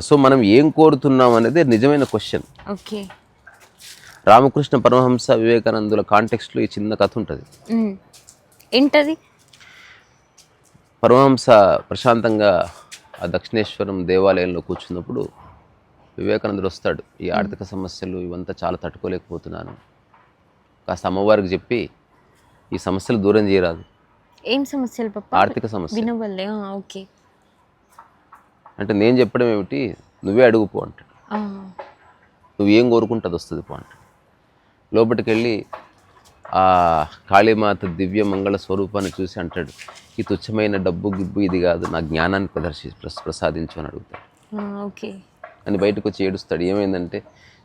So మనం ఏం కోరుతున్నాం అనేది నిజమైన క్వశ్చన్ ఓకే. రామకృష్ణ పరమహంస వివేకానందుల కాంటెక్స్ట్లో ఈ చిన్న కథ ఉంటుంది. ఏంటది? పరమహంస ప్రశాంతంగా ఆ దక్షిణేశ్వరం దేవాలయంలో కూర్చున్నప్పుడు వివేకానందుడు వస్తాడు. ఈ ఆర్థిక సమస్యలు ఇవంతా చాలా తట్టుకోలేకపోతున్నాను. కాస్త అమ్మవారికి చెప్పి ఈ సమస్యలు దూరం చేయరాదు. ఏం సమస్యలు ఆర్థిక సమస్య ఓకే. అంటే నేను చెప్పడం ఏమిటి? నువ్వే అడుగుపో అంటాడు. నువ్వు ఏం కోరుకుంటే అది వస్తుంది పో అంటాడు. లోపలికి వెళ్ళి ఆ కాళీమాత దివ్య మంగళ స్వరూపాన్ని చూసి అంటాడు ఈ తుచ్చమైన డబ్బు గిబ్బు ఇది కాదు నా జ్ఞానాన్ని ప్రదర్శి ప్రస- ప్రసాదించు అని అడుగుతాడు. ఓకే. అని బయటకు వచ్చి ఏడుస్తాడు. ఏమైందంటే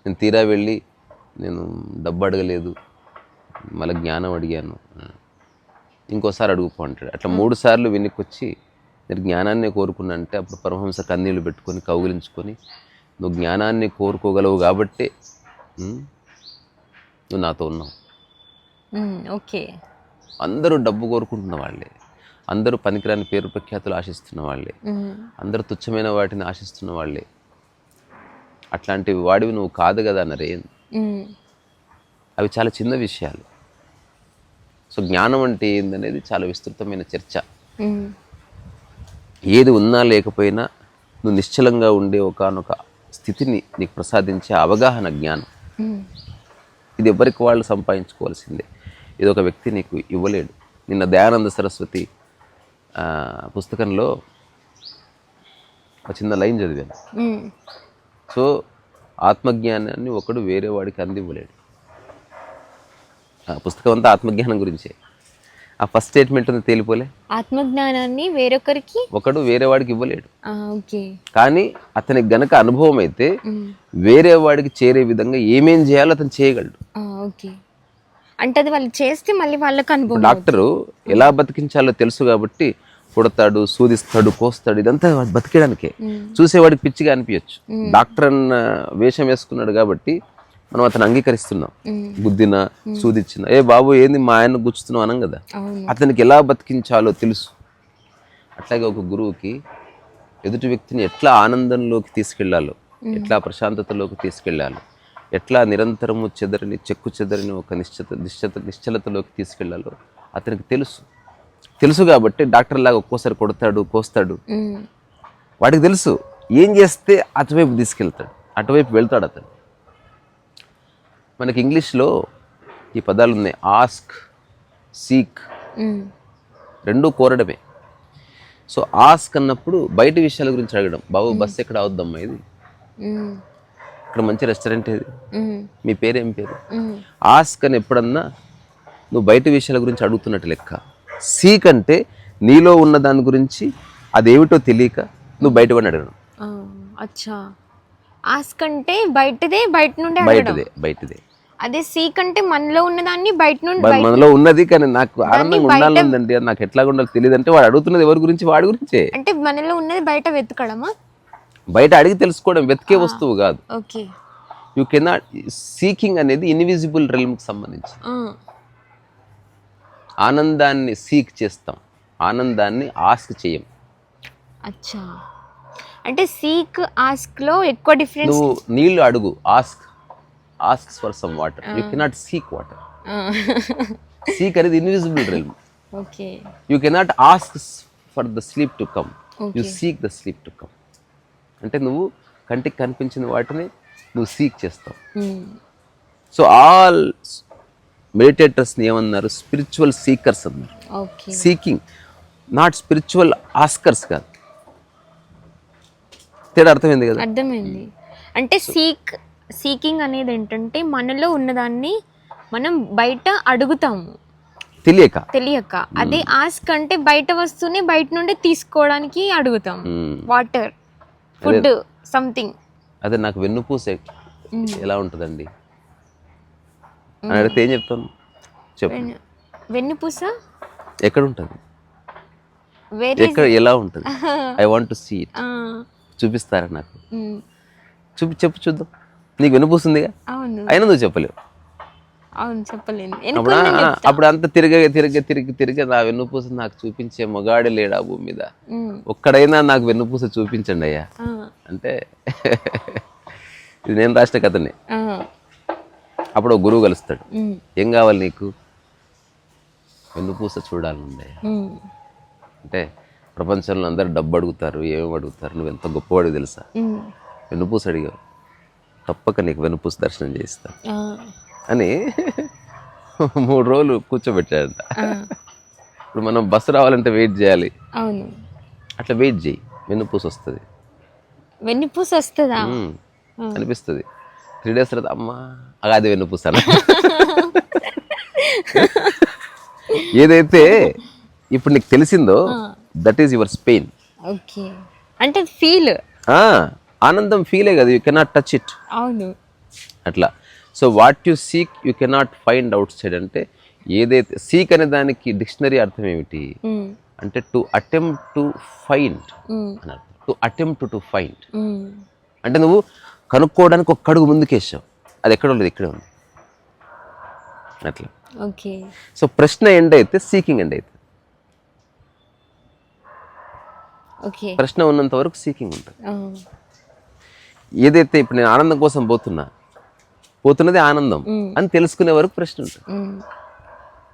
నేను తీరా వెళ్ళి నేను డబ్బు అడగలేదు మళ్ళీ జ్ఞానం అడిగాను ఇంకోసారి అడుగుపో అంటాడు. అట్లా మూడు సార్లు వెనక్కి వచ్చి నేను జ్ఞానాన్ని కోరుకున్నా అంటే అప్పుడు పరమహంస కన్నీళ్ళు పెట్టుకొని కౌగిలించుకొని నువ్వు జ్ఞానాన్ని కోరుకోగలవు కాబట్టే నువ్వు నాతో ఉన్నావు. ఓకే. అందరూ డబ్బు కోరుకుంటున్న వాళ్ళే. అందరూ పనికిరాని పేరు ప్రఖ్యాతులు ఆశిస్తున్న వాళ్ళే. అందరూ తుచ్చమైన వాటిని ఆశిస్తున్న వాళ్ళే. అట్లాంటి వాడివి నువ్వు కాదు కదా నరేన్. అవి చాలా చిన్న విషయాలు. సో జ్ఞానం అంటే ఏందనేది చాలా విస్తృతమైన చర్చ. ఏది ఉన్నా లేకపోయినా నువ్వు నిశ్చలంగా ఉండే ఒకనొక స్థితిని నీకు ప్రసాదించే అవగాహన జ్ఞానం. ఇది ఎవరికి వాళ్ళు సంపాదించుకోవాల్సిందే. ఇది ఒక వ్యక్తి నీకు ఇవ్వలేడు. నిన్న దయానంద సరస్వతి పుస్తకంలో ఒక చిన్న లైన్ చదివాను. సో ఆత్మజ్ఞానాన్ని ఒకడు వేరే వాడికి అందివ్వలేడు. ఆ పుస్తకం అంతా ఆత్మజ్ఞానం గురించే. ఆ ఫస్ట్ స్టేట్మెంట్ ఉంది తేలిపోలే. ఆత్మజ్ఞానాన్ని వేరొకరికి ఒకడు వేరే వాడికి ఇవ్వలేడు. ఓకే. కానీ అతనికి గనక అనుభవం అయితే. వేరే వాడికి చేరే విధంగా ఏమేం చేయాలో అతను చేయగలడు. ఓకే. అంటే అది వాళ్ళు చేస్తే మళ్ళీ వాళ్ళకి అనుభవం డాక్టరు ఎలా బతికించాలో తెలుసు కాబట్టి పుడతాడు సూదిస్తాడు కోస్తాడు ఇదంతా బతికేయడానికే. చూసేవాడికి పిచ్చిగా అనిపించచ్చు. డాక్టర్ అన్న వేషం వేసుకున్నాడు కాబట్టి మనం అతను అంగీకరిస్తున్నాం. గుద్దిన సూదిచ్చిన. ఏ బాబు ఏంది మా ఆయన గుచ్చుతున్నావు అనం కదా? అతనికి ఎలా బతికించాలో తెలుసు. అట్లాగే ఒక గురువుకి ఎదుటి వ్యక్తిని ఎట్లా ఆనందంలోకి తీసుకెళ్ళాలో ఎట్లా ప్రశాంతతలోకి తీసుకెళ్ళాలో ఎట్లా నిరంతరము చెదరని చెక్కు చెదరని ఒక నిశ్చిత నిశ్చిత నిశ్చలతలోకి తీసుకెళ్ళాలో అతనికి తెలుసు. తెలుసు కాబట్టి డాక్టర్ లాగా ఒక్కోసారి కొడతాడు కోస్తాడు. వాడికి తెలుసు ఏం చేస్తే అటువైపు తీసుకెళ్తాడు అటువైపు వెళ్తాడు అతను. మనకి ఇంగ్లీష్లో ఈ పదాలు ఉన్నాయి. Ask seek. రెండూ కోరడమే. సో ఆస్క్ అన్నప్పుడు బయట విషయాల గురించి అడగడం. బాబు బస్సు ఎక్కడ అవుద్దమ్మా ఇది. ఇక్కడ మంచి రెస్టారెంట్ ఏది. మీ పేరేం పేరు. ఆస్క్ అని ఎప్పుడన్నా నువ్వు బయట విషయాల గురించి అడుగుతున్నట్టు లెక్క. సీక్ అంటే నీలో ఉన్న దాని గురించి అదేమిటో తెలియక నువ్వు బయటపడి అడగడం. ఆ, అచ్చా. ఆస్క్ అంటే బయటదే బయట నుండి అడగడం. బయటదే బయటదే. అదే సీక్ అంటే మనలో ఉన్నదాన్ని బయట నుండి మన- మనలో ఉన్నది కానీ నాకు ఆనందంగా ఉండాలందండి అది నాకు ఎట్లా ఉండాలో తెలియదు. అంటే వాడు అడుగుతున్నది ఎవరి గురించి? వాడి గురించే. అంటే మనలో ఉన్నది బయట వెతకడమా? బయట అడిగి తెలుసుకోవడం వెతికే వస్తువు కాదు. ఓకే. యూ కెనాట్ సీకింగ్ అనేది ఇన్విజిబుల్కి సంబంధించి ఆనందాన్ని సీక్ చేస్తాం. ఆనందాన్ని ఆస్క్ చేయం. అచ్చా. అంటే సీక్ ఆస్క్లో ఎక్కువ డిఫరెన్స్ నువ్వు నీళ్ళు అడుగు ask ask for some water you cannot seek water seek అనేది invisible realm okay you cannot ask for the sleep to come you seek the sleep to come అంటే నువ్వు కంటికి కనిపించిన వాటిని నువ్వు సీక్ చేస్తావు. సో ఆల్ మెడిటేటర్స్ని ఏమన్నారు? స్పిరిచువల్ సీకర్స్ అన్నారు. సీకింగ్ నాట్ స్పిరిచువల్ ఆస్కర్స్ కాదు. తేడా అర్థమైంది కదా? అర్థమైంది. అంటే సీక్ సీకింగ్ అనేది ఏంటంటే మనలో ఉన్నదాన్ని మనం బయట అడుగుతాము. తెలియక. తెలియక. అదే ఆస్క్ అంటే బయట వస్తూనే బయట నుండి తీసుకోవడానికి అడుగుతాం. వాటర్ ఫుడ్ సంథింగ్ అదే నాకు వెన్నుపూస ఎలా ఉంటుందండి? అని అడిగితే ఏం చెప్తాను చెప్పు. వెన్నుపూస? ఎక్కడ ఉంటుంది ఎక్కడ ఎలా ఉంటుంది? I want to see it చూపిస్తారా నాకు? చూపి చెప్పు చూద్దాం. నీకు వెన్నుపూసిందిగా అవును. అయినా నువ్వు చెప్పలేవు. అవును చెప్పలేదు అప్పుడు? అంత తిరిగి తిరిగి తిరిగి తిరిగి నా వెన్నుపూస నాకు చూపించే మగాడి లేడా భూమి మీద? ఒక్కడైనా నాకు వెన్నుపూస చూపించండి అయ్యా. అంటే ఇది నేను రాసిన కథనే. అప్పుడు ఒక గురువు కలుస్తాడు. ఏం కావాలి నీకు? వెన్నుపూస చూడాలండి అంటే ప్రపంచంలో అందరు డబ్బు అడుగుతారు ఏమేమి అడుగుతారు నువ్వు ఎంత గొప్పవాడివి తెలుసా? వెన్నుపూస అడిగావు తప్పక నీకు వెన్నుపూస దర్శనం చేయిస్తా. ఆ, అని మూడు రోజులు కూర్చోబెట్టాడంట. ఇప్పుడు మనం బస్సు రావాలంటే వెయిట్ చేయాలి. అవును. అట్లా వెయిట్ చేయి. వెన్నుపూస వస్తుంది. వెన్నుపూస వస్తుందా. అనిపిస్తుంది. త్రీ డేస్ తర్వాత అమ్మా అగాది వెన్నుపూస అన్న. ఏదైతే ఇప్పుడు నీకు తెలిసిందో that is your Spain okay. అంటే ఫీల్ ఆనందం ఫీలే కదా యూ కెనాట్ టచ్ ఇట్ అవును. అట్లా. So what you seek you cannot find outside అంటే ఏదైతే సీక్ అనే దానికి డిక్షనరీ అర్థం ఏమిటి? అంటే టు అటెంప్ట్ టు ఫైండ్ అని అర్థం. టు అటెంప్ట్ టు ఫైండ్ అంటే నువ్వు కనుక్కోవడానికి ఒక్క అడుగు ముందుకేసావు. అది ఎక్కడ లేదు ఇక్కడే ఉంది. అట్లా. ఓకే. సో ప్రశ్న ఎండ్ అయితే సీకింగ్ ఎండ్ అయితే. ఓకే. ప్రశ్న ఉన్నంత వరకు సీకింగ్ ఉంటుంది. ఏదైతే ఇప్పుడు నేను ఆనందం కోసం పోతున్నా పోతున్నది ఆనందం. అని తెలుసుకునే వరకు ప్రశ్న ఉంటుంది.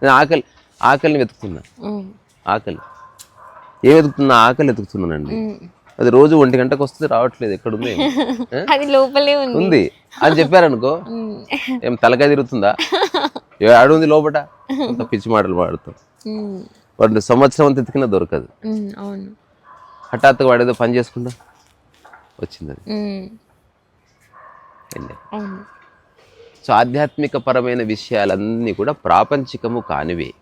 నేను ఆకలి ఆకలిని వెతుకుతున్నా. ఆకలి. ఏ వెతుకుతున్నా? ఆకలి వెతుకుతున్నానండి. అది రోజు ఒంటి గంటకు వస్తుంది రావట్లేదు ఎక్కడుంది? అది లోపలే ఉంది. అని చెప్పారనుకో. ఏం తలకాయ తిరుగుతుందా? ఆడుంది లోపట? పిచ్చి మాటలు మాడుతాం. ఉమ్, వాడిని సంవత్సరం అంత ఎతికినా దొరకదు. హఠాత్తుగా వాడేదో పని చేసుకుంటా? వచ్చింది అది. అవును. సో ఆధ్యాత్మిక పరమైన విషయాలన్నీ కూడా ప్రాపంచికము కానివే.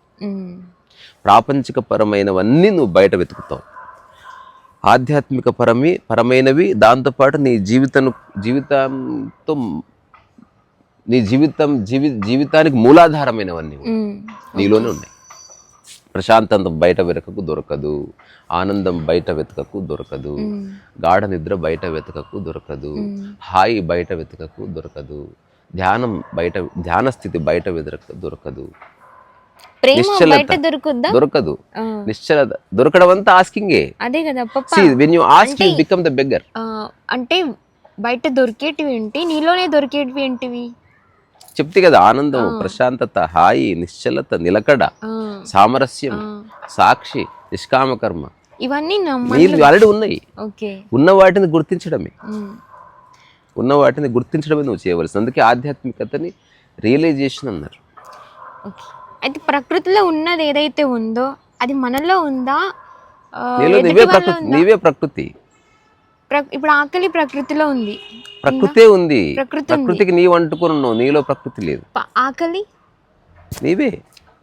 ప్రాపంచిక పరమైనవన్నీ నువ్వు బయట వెతుకుతావు. ఆధ్యాత్మిక పరమి పరమైనవి దాంతోపాటు నీ జీవితం జీవితంతో నీ జీవితం జీవి జీవితానికి మూలాధారమైనవన్నీ నీలోనే ఉన్నాయి. ప్రశాంతంతం బయట వెతకకు దొరకదు. ఆనందం బయట వెతకకు దొరకదు. గాఢ నిద్ర బయట వెతకకు దొరకదు. హాయి బయట వెతకకు దొరకదు. ధ్యానం బయట ధ్యాన స్థితి బయట దొరకదు. దొరకదు. ఆ, నిశ్చలత దొరకడం అంతా ఆస్కింగే అదే కదా when you ask you become the beggar అంటే బయట దొరికేటివి ఏంటి? నీలోనే దొరికేటివి ఏంటివి? చెప్తే కదా ఆనందం ప్రశాంతత హాయి నిశ్చలత నిలకడ సామరస్యం. సాక్షి నిష్కామ కర్మ ఇవన్నీ ఆల్రెడీ ఉన్నాయి. ఉన్న వాటిని గుర్తించడమే. ఉన్న వాటిని గుర్తించడమే నువ్వు చేయవలసింది. అందుకే ఆధ్యాత్మికతని రియలైజేషన్ అన్నారు. అయితే ప్రకృతిలో ఉన్నది ఏదైతే ఉందో అది మనలో ఉందా? నీవే ప్రకృతి ప్ర- ఇప్పుడు ఆకలి ప్రకృతిలో ఉంది. ప్రకృతే ఉంది. ప్రకృతి ఉంది. ప్రకృతికి నీవు అంటుకుని ఉన్నావు. నీలో ప్రకృతి లేదు. ఆకలి? నీవే.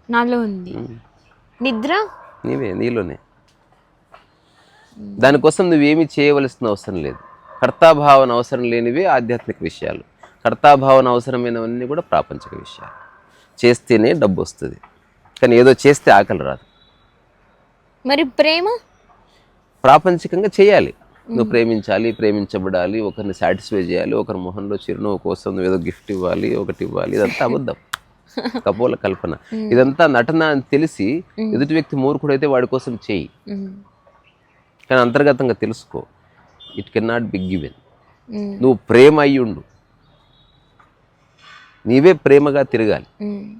నాలో ఉంది. నిద్ర? నీవే నీలోనే. దానికోసం నువ్వేమీ చేయవలసిన అవసరం లేదు. కర్తాభావన అవసరం లేనివే ఆధ్యాత్మిక విషయాలు. కర్తాభావన అవసరమైనవన్నీ కూడా ప్రాపంచిక విషయాలు. చేస్తేనే డబ్బు వస్తుంది. కానీ ఏదో చేస్తే ఆకలి రాదు. మరి ప్రేమ? ప్రాపంచికంగా చేయాలి. నువ్వు ప్రేమించాలి ప్రేమించబడాలి ఒకరిని సాటిస్ఫై చేయాలి ఒకరి మొహంలో చిరునవ్వు కోసం నువ్వు ఏదో గిఫ్ట్ ఇవ్వాలి ఒకటి ఇవ్వాలి ఇదంతా అబద్ధం. కపోల కల్పన. ఇదంతా నటన అని తెలిసి ఎదుటి వ్యక్తి మూర్ఖుడైతే వాడి కోసం చేయి. కానీ అంతర్గతంగా తెలుసుకో it can not be given నువ్వు ప్రేమ అయ్యుండు నీవే ప్రేమగా తిరగాలి.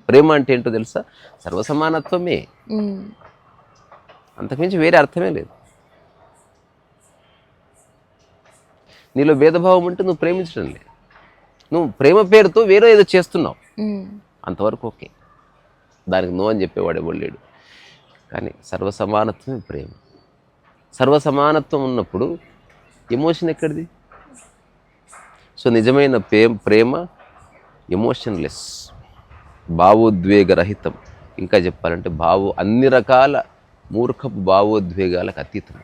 ప్రేమ అంటే ఏంటో తెలుసా? సర్వసమానత్వమే. అంతకుమించి వేరే అర్థమే లేదు. నీలో భేదభావం ఉంటే నువ్వు ప్రేమించడం లేదు. నువ్వు ప్రేమ పేరుతో వేరే ఏదో చేస్తున్నావు. అంతవరకు ఓకే. దానికి నో అని చెప్పేవాడు లేడు. కానీ సర్వసమానత్వమే ప్రేమ. సర్వసమానత్వం ఉన్నప్పుడు ఎమోషన్ ఎక్కడిది? సో నిజమైన ప్రేమ ప్రేమ ఎమోషన్లెస్. భావోద్వేగరహితం. ఇంకా చెప్పాలంటే భావో అన్ని రకాల మూర్ఖపు భావోద్వేగాలకు అతీతం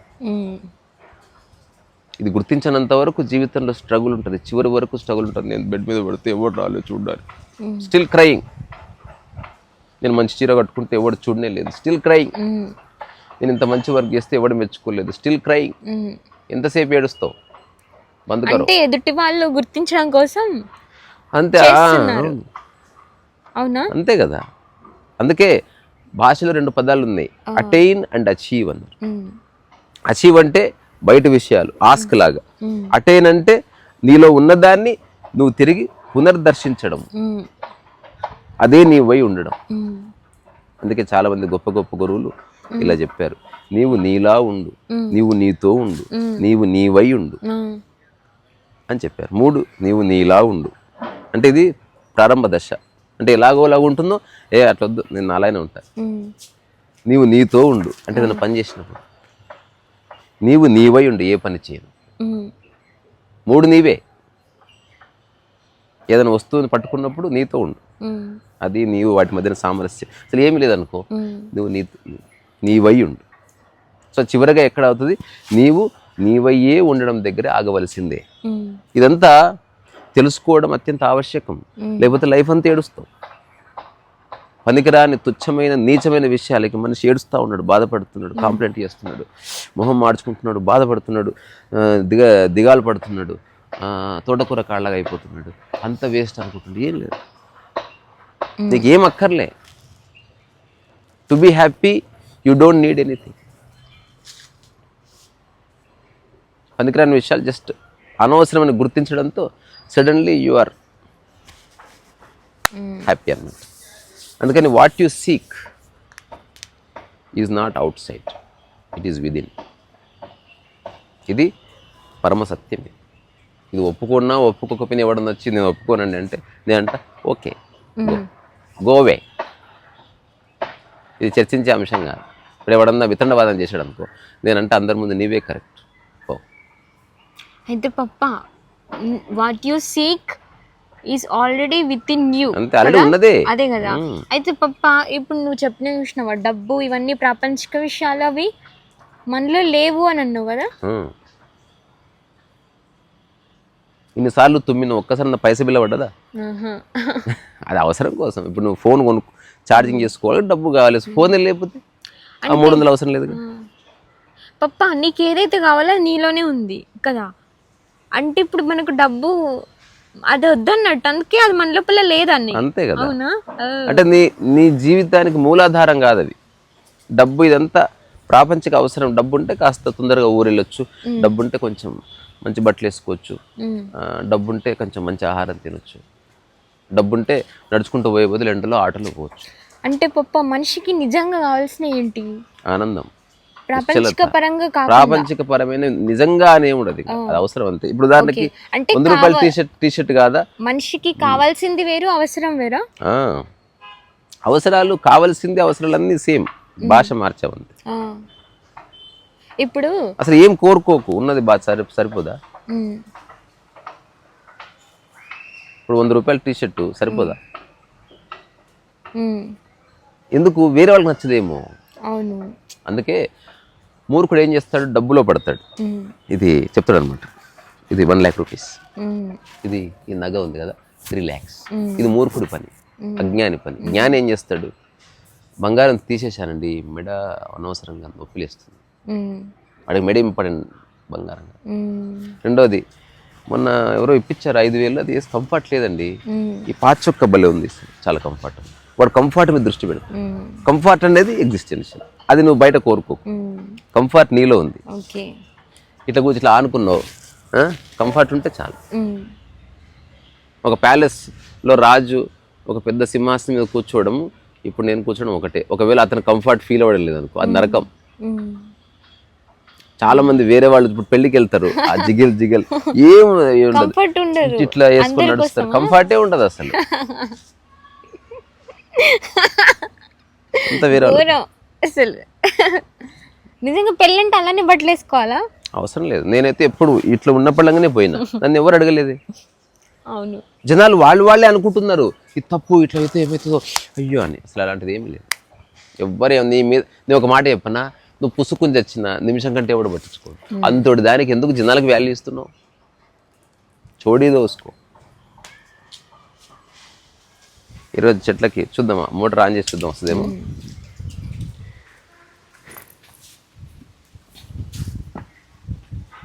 ఇది గుర్తించినంత వరకు జీవితంలో స్ట్రగుల్ ఉంటుంది. చివరి వరకు స్ట్రగుల్ ఉంటుంది. నేను బెడ్ మీద పడితే ఎవడు రాలేదు చూడడానికి. స్టిల్ క్రయింగ్ నేను మంచి చీర కట్టుకుంటే ఎవడు చూడనే లేదు. స్టిల్ క్రయింగ్ నేను ఇంత మంచి వర్క్ చేస్తే ఎవడు మెచ్చుకోలేదు. Still crying. ఎంతసేపు ఏడుస్తావు? అంటే ఎదుటి వాళ్ళు గుర్తించడం కోసం అంతే. అవునా. అంతే కదా. అందుకే భాషలో రెండు పదాలు ఉన్నాయి. అటైన్ అండ్ అచీవ్ అన్నారు. అచీవ్ అంటే బయట విషయాలు ఆస్క్ లాగా. ఉమ్, అటైన్ అంటే నీలో ఉన్నదాన్ని నువ్వు తిరిగి పునర్దర్శించడం అదే నీ వై ఉండడం. అందుకే చాలా మంది గొప్ప గొప్ప గురువులు ఇలా చెప్పారు. నీవు నీలా ఉండు. నీవు నీతో ఉండు. నీవు నీవై ఉండు అని చెప్పారు. మూడు నీవు నీలా ఉండు. అంటే ఇది ప్రారంభ దశ. అంటే ఎలాగో ఎలాగో ఉంటుందో ఏ అట్లొద్దు నేను అలానే ఉంటా. ఉమ్, నీవు నీతో ఉండు. అంటే ఏదైనా పని చేసినప్పుడు. నీవు నీవై ఉండు ఏ పని చేయను. మూడు నీవే. ఏదైనా వస్తువుని పట్టుకున్నప్పుడు నీతో ఉండు. అది నీవు వాటి మధ్యన సామరస్యం అసలు ఏమీ లేదనుకో నువ్వు నీ నీవై ఉండు. సో చివరిగా ఎక్కడ అవుతుంది? నీవు నీవయ్యే ఉండడం దగ్గర ఆగవలసిందే. ఇదంతా తెలుసుకోవడం అత్యంత ఆవశ్యకం. లేకపోతే లైఫ్ అంతా ఏడుస్తాం పనికిరాని తుచ్చమైన నీచమైన విషయాలకి మనిషి ఏడుస్తూ ఉన్నాడు బాధపడుతున్నాడు కాంప్లైంట్ చేస్తున్నాడు. మొహం మార్చుకుంటున్నాడు బాధపడుతున్నాడు దిగ దిగాలు పడుతున్నాడు తోటకూర కాళ్ళగా అయిపోతున్నాడు. అంత వేస్ట్ అనుకుంటున్నాడు. ఏం లేదు. నీకు ఏం అక్కర్లే. To be happy you don't need anything పనికిరాని విషయాలు జస్ట్ అనవసరమని గుర్తించడంతో సడన్లీ యు ఆర్ హ్యాపీ అన్నమాట. అందుకని what you seek is not outside it is within ఇది పరమ సత్యం. ఇది. ఒప్పుకున్నా ఒప్పుకోకపోయినా ఎవడన్నా వచ్చి నేను ఒప్పుకోనండి అంటే నేనంట ఓకే గోవే ఇది చర్చించే అంశం కాదు. ఇప్పుడు ఎవడన్నా వితండవాదం చేశాడు అనుకో నేనంటే అందరి ముందు నీవే కరెక్ట్. ఓ అయితే పప్ప what you seek is already within you ఉన్నదే. అదే కదా. అయితే పప్ప ఇప్పుడు నువ్వు చెప్పిన చూసినావా డబ్బు ఇవన్నీ ప్రాపంచిక విషయాలు అవి మనలో లేవు అని అన్నావు కదా. ఇన్నిసార్లు తుమ్మిన ఒక్కసారి నా పైస బిల్ల పడ్డదా. అది అవసరం కోసం. ఇప్పుడు నువ్వు ఫోన్ కొను ఛార్జింగ్ చేసుకోవాలి డబ్బు కావాలి. ఫోన్ లేకపోతే? ఆ మూడు వందలు అవసరం లేదు. పప్ప నీకు ఏదైతే కావాలో నీలోనే ఉంది కదా? అంటే ఇప్పుడు మనకు డబ్బు అది వద్దన్నట్టు. అందుకే అది మన లోపల లేదని అంతే కదా? అవునా. అంటే నీ నీ జీవితానికి మూలాధారం కాదు అది డబ్బు ఇదంతా ప్రాపంచిక అవసరం. డబ్బు ఉంటే కాస్త తొందరగా ఊరెళ్ళొచ్చు. డబ్బు ఉంటే కొంచెం మంచి బట్టలు వేసుకోవచ్చు డబ్బు ఉంటే కొంచెం మంచి ఆహారం తినొచ్చు. డబ్బు ఉంటే నడుచుకుంటూ పోయే బదులు ఎండలో ఆటలో పోవచ్చు. అంటే పప్ప మనిషికి నిజంగా కావాల్సిన ఏంటి? ఆనందం. ప్రాపంచిక పరమైన నిజంగా అనే ఉండదు. అది అవసరం అంతే. ఇప్పుడు అంటే వంద రూపాయల టీ షర్ట్ టీ షర్ట్ కాదా? మనిషికి కావాల్సింది వేరు అవసరం వేరా. అవసరాలు కావాల్సింది అవసరాలన్నీ సేమ్. భాష మార్చామంతే ఆ. ఇప్పుడు అసలు ఏం కోరుకోకు? ఉన్నది బాగా సరి సరిపోదా? ఇప్పుడు వంద రూపాయల టీ షర్టు సరిపోదా ఎందుకు? వేరే వాళ్ళకి నచ్చదేమో. అవును. అందుకే మూర్ఖుడు ఏం చేస్తాడు? డబ్బులో పడతాడు. ఇది చెప్తాడు అనమాట ఇది వన్ ల్యాక్ రూపీస్ ఇది ఈ నగ ఉంది కదా త్రీ ల్యాక్స్. ఇది మూర్ఖుడి పని అజ్ఞాని పని. జ్ఞాని ఏం చేస్తాడు? బంగారం తీసేశానండి మెడ అనవసరంగా నొప్పిలేస్తుంది. వాడికి మెడ ఇంపార్టెంట్ బంగారం రెండోది మొన్న ఎవరో ఇప్పించారు ఐదు వేలు అది కంఫర్ట్ లేదండి. ఈ పాచ్ చొక్క భలే ఉంది చాలా కంఫర్ట్ వాడు కంఫర్ట్ మీద దృష్టి పెడతాడు. కంఫర్ట్ అనేది ఎగ్జిస్టెన్షియల్ అది నువ్వు బయట కోరుకోకు ఉమ్, కంఫర్ట్ నీలో ఉంది. ఇట్లా కూర్చొని ఇట్లా ఆనుకున్నావు కంఫర్ట్ ఉంటే చాలు. ఒక ప్యాలెస్లో రాజు ఒక పెద్ద సింహాసనం మీద కూర్చోవడం ఇప్పుడు నేను కూర్చోవడం ఒకటే. ఒకవేళ అతను కంఫర్ట్ ఫీల్ అవ్వడం లేదు అనుకో అది నరకం. చాలా మంది వేరే వాళ్ళు ఇప్పుడు పెళ్ళికి వెళ్తారు. ఆ జిగిల్ జిగిల్. ఏం ఇట్లా వేసుకొని నడుస్తారు. కంఫర్టే ఉండదు అసలు. అంత వేరే వాళ్ళు. దూరం అసలు. నిజంగా పెళ్ళంటే అలానే బట్టలు వేసుకోవాలా? అవసరం లేదు. నేనైతే ఎప్పుడు ఇట్లా ఉన్నప్పటిలాగానే పోయినా. నన్ను ఎవరు అడగలేదు? అవును. జనాలు వాళ్ళు వాళ్ళే అనుకుంటున్నారు. ఇది తప్పు ఇట్లా అయితే ఏమవుతుందో అయ్యో అని. అసలు అలాంటిది ఏమీ లేదు. ఎవ్వరే నీ మీద నేను ఒక మాట చెప్పనా? నువ్వు పుసుకుని తెచ్చిన నిమిషం కంటే ఎవడు పట్టించుకో అంతటి దానికి ఎందుకు జనాలకు వాల్యూ ఇస్తున్నావు? చోడీ దోసుకో ఈరోజు చెట్లకి చూద్దామా? మోటార్ ఆన్ చేసి చూద్దాం వస్తుందేమో.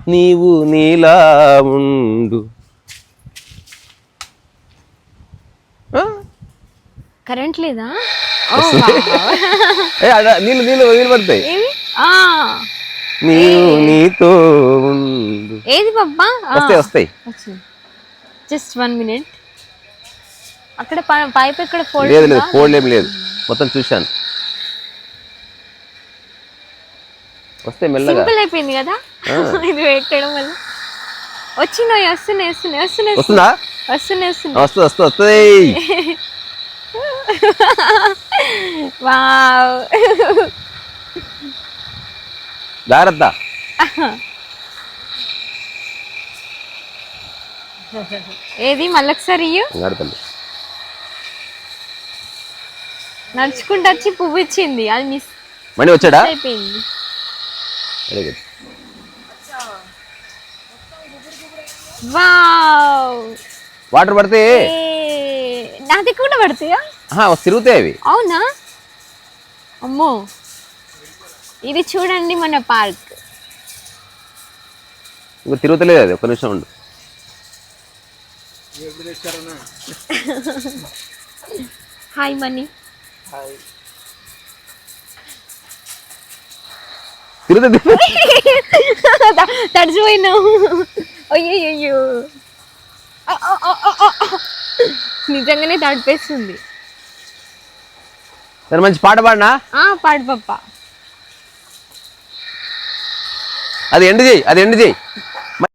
నీవు నీలా ఉండు? కరెంట్ లేదా? నీళ్ళు నీళ్ళు నీళ్ళు పడతాయి. నీవు నీతో ఉండు. ఏది ఆ, వస్తాయి వస్తాయి. జస్ట్ వన్ మినిట్ అక్కడ పైప్ ఎక్కడ ఫోల్డ్ లేదు లేదు ఫోల్డ్ ఏం లేదు. మొత్తం చూశాను. వస్తే మెల్లగా. సింపుల్ అయిపోయింది కదా? ఇది పెట్టడం వల్ల. వచ్చినాయి వస్తున్నాయి వస్తున్నాయి వస్తున్నాయి వస్తుందా? వస్తున్నాయి వస్తున్నాయి. వస్తుంది వస్తుంది వస్తుంది వావ్. జాగ్రత్త. ఏది? మళ్ళొకసారి ఇయ్యు జాగ్రత్త నడుచుకుంటూ వచ్చి పువ్వు ఇచ్చింది. అది మిస్ మణి వచ్చాడా? అయిపోయింది. Very good wow! వాటర్ పడితే? ఏ, నా దగ్గర కూడా పడతాయా? తిరుగుతాయి అవి. అవునా? అమ్మో! ఇది చూడండి మన పార్క్. ఇంకా తిరుగుతలేదు అది ఒక నిమిషం ఉండు. హాయ్ మనీ తిరుగుతుంది తడిచిపోయినావు అయ్యో నిజంగానే తడిపేస్తుంది. సరే మంచి పాట పాడినా? ఆ పాడు పప్ప అది ఎండ్ చేయి అది ఎండ్ చేయి.